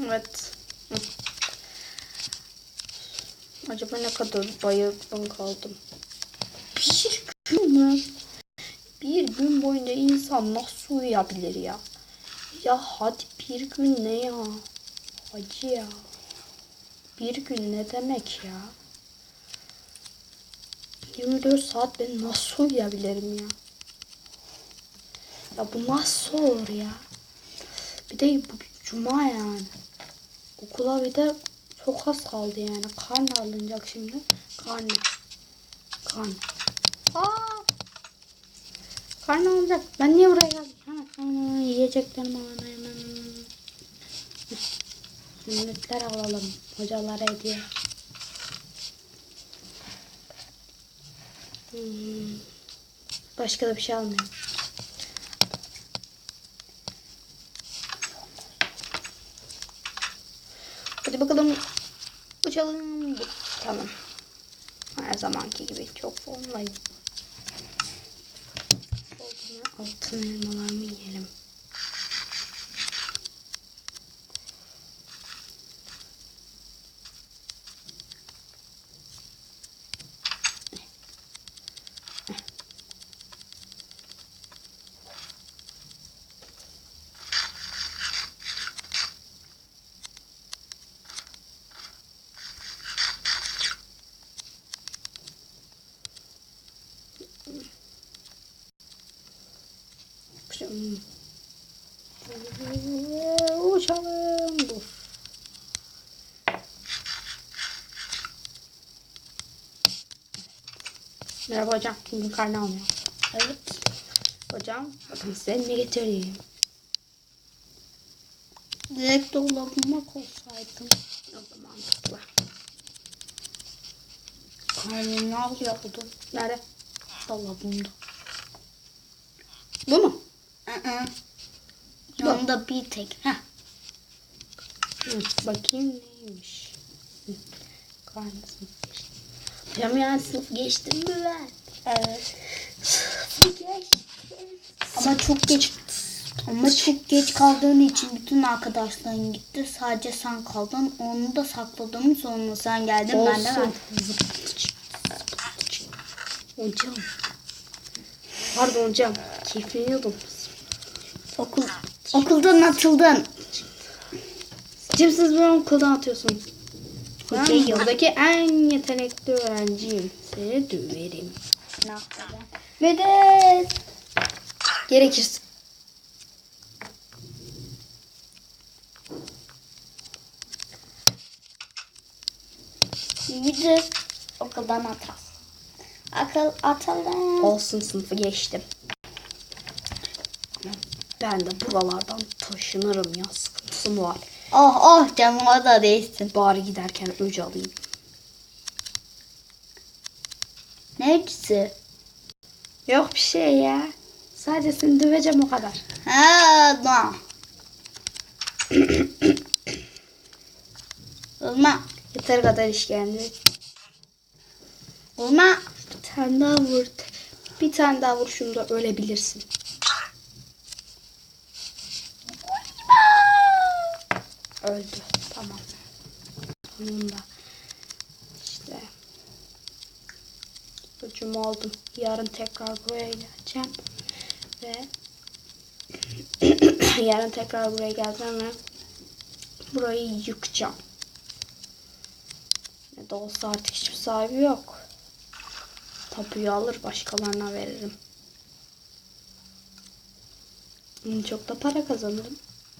Evet. Acaba ne kadar bayıldım kaldım. Bir gün mü? Bir gün boyunca insan nasıl uyuyabilir ya? Ya hadi bir gün ne ya? Hacı ya. Bir gün ne demek ya? 24 saat ben nasıl uyuyabilirim ya? Ya bu nasıl olur ya? Bir de bu cuma yani. Okula bir de çok az kaldı yani. Karne alınacak şimdi. Karne. Karne. Aa! Karne alınacak. Ben niye buraya geldim? Hemen hemen yiyeceklerimi hemen. Minnetler alalım. Hocalara hediye. Hmm. Başka da bir şey almıyorum. Hadi bakalım. Uçalım. Tamam. Her zamanki gibi çok formdayım. Altın elmalarımı yiyelim. Uçalım. Uçalım. Uf. Merhaba hocam. Bugün karne almıyor. Evet. Hocam bakın size ne getireyim. Direkt dolabıma koysaydım. O da mantıklı. Karnını alıyordum. Nerede? Dolabımda. Bu mu? Yanında bir tek. Heh. Bakayım neymiş. Karnı sınıf geçti. Hocam yani sınıf geçtim mi ben? Evet. Ama çok geç ama çok geç kaldığın için bütün arkadaşların gitti. Sadece sen kaldın. Onu da sakladım. Sonra sen geldin. Ben de Olsun. ben. Hocam. Pardon hocam. Keyifleniyordum. Okul, okuldan atıldın. Şimdi siz beni okuldan atıyorsunuz. Ben buradaki en yetenekli öğrenciyim. Seni döverim. Medet. Gerekirse. Müdür okuldan atar. Akıl atalım. Olsun sınıfı geçtim. Ben de buralardan taşınırım ya. Sıkıntısı mı var? Oh oh canım o da değilsin. Bari giderken öc alayım. Ne ötüsü? Yok bir şey ya. Sadece seni döveceğim o kadar. Ha da. Olma. Yeter kadar işkence. Olma. Bir tane daha vur. Bir tane daha vur şunu da ölebilirsin. Öldü. Tamam. Sonunda. İşte. Ucumu aldım. Yarın tekrar buraya geleceğim. Ve yarın tekrar buraya geleceğim ve burayı yıkacağım. Ne de olsa artık hiçbir sahibi yok. Tapuyu alır başkalarına veririm. Çok da para kazanırım.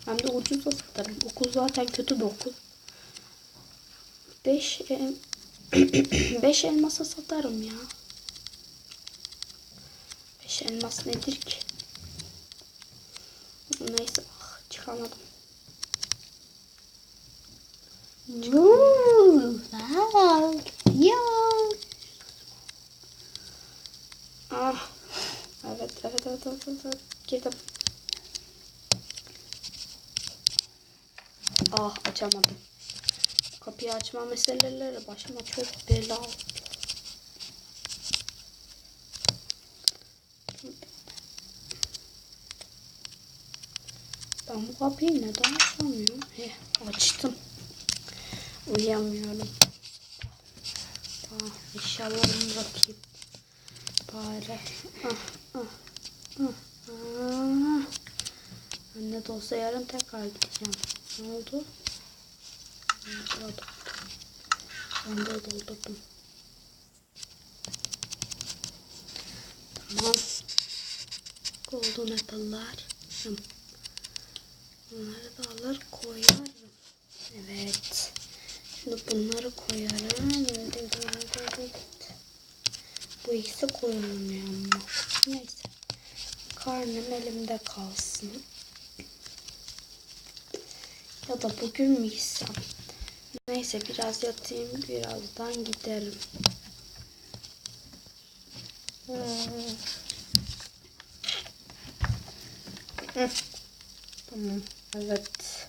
Hem de ucuza satarım. Okul zaten kötü bir okul. Beş, el... Beş elmasa satarım ya. Beş elmas nedir ki? Neyse ah, çıkamadım. Ah. Evet, evet, evet, evet, evet. Girdim. Ah, açamadım. Kapıyı açma meseleleri başıma çok bela. Ben bu kapıyı neden açamıyorum? Heh, açtım. Uyuyamıyorum. Tamam, inşallah bunu bırakayım. Bari. Ah, ah, ah, ah. Anne de yarın tekrar gideceğim. Ne oldu? Ben de doldurdum. Tamam. Golden apple'lar. Bunları da alır koyarım. Evet. Şimdi bunları koyarım. Bu ikisi koyulmuyor ama. Neyse. Karnım elimde kalsın. Da bugün mü gitsem? Neyse biraz yatayım. Birazdan giderim. Hmm. Tamam. Evet.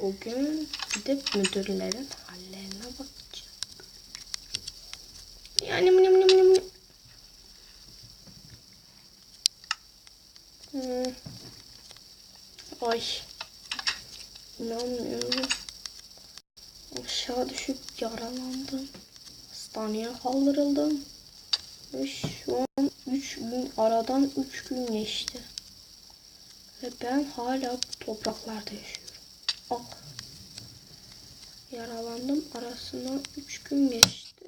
Bugün gidip müdürlerin hallerine bakacağım. Yani mı mı mı mı. Hmm. Ay. Yaralandım. Hastaneye kaldırıldım. Ve şu an 3 gün aradan 3 gün geçti. Ve ben hala topraklarda yaşıyorum. Ah. Yaralandım arasından 3 gün geçti.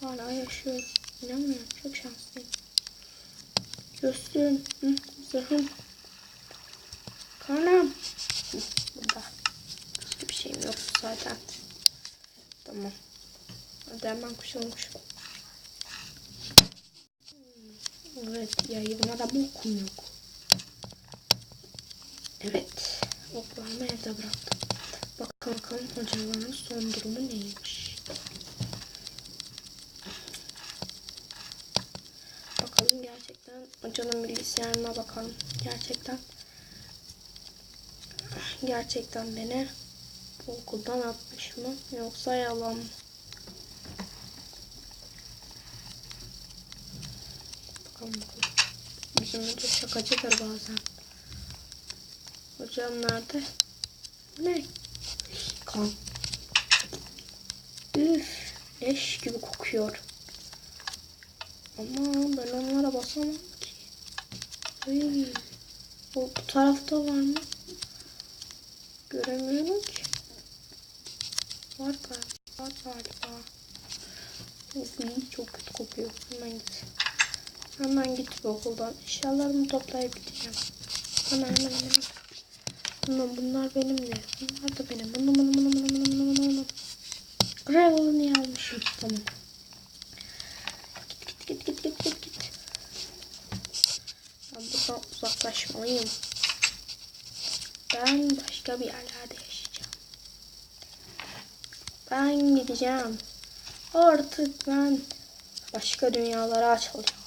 Hala yaşıyorum. İnanmıyorum. Çok şanslıyım. Göğsüm. Hı, zırhım. Karnım. Burada. Hiçbir şeyim yok zaten. Tamam. Hadi hemen kuşalım kuşalım. Evet yayınlara da okum yok. Evet. Oklarımı evde bıraktım. Bakalım bakalım hocaların son durumu neymiş. Bakalım gerçekten hocanın bilgisayarına bakalım. Gerçekten gerçekten beni okuldan atmış mı yoksa yalan mı? Bakalım bakalım. Bizim hoca şakacıdır bazen. Hocam nerede? Ne? Kan. Üf, leş gibi kokuyor. Ama ben onlara basamam ki. Ay, o bu tarafta var mı? Göremiyorum ki. Var galiba. Var galiba. İyi çok kötü kokuyor. Hemen git. Hemen git bu okuldan. Eşyalarımı toplayıp gideceğim. Hemen hemen hemen. Bunlar, bunlar benim de. Bunlar da benim. Bunu bunu bunu bunu bunu bunu bunu bunu. Gravel'ı niye almışım? Tamam. Git git git git git git. Ben buradan uzaklaşmalıyım. Ben başka bir yerlerde. Ben gideceğim. Artık ben başka dünyalara açılacağım.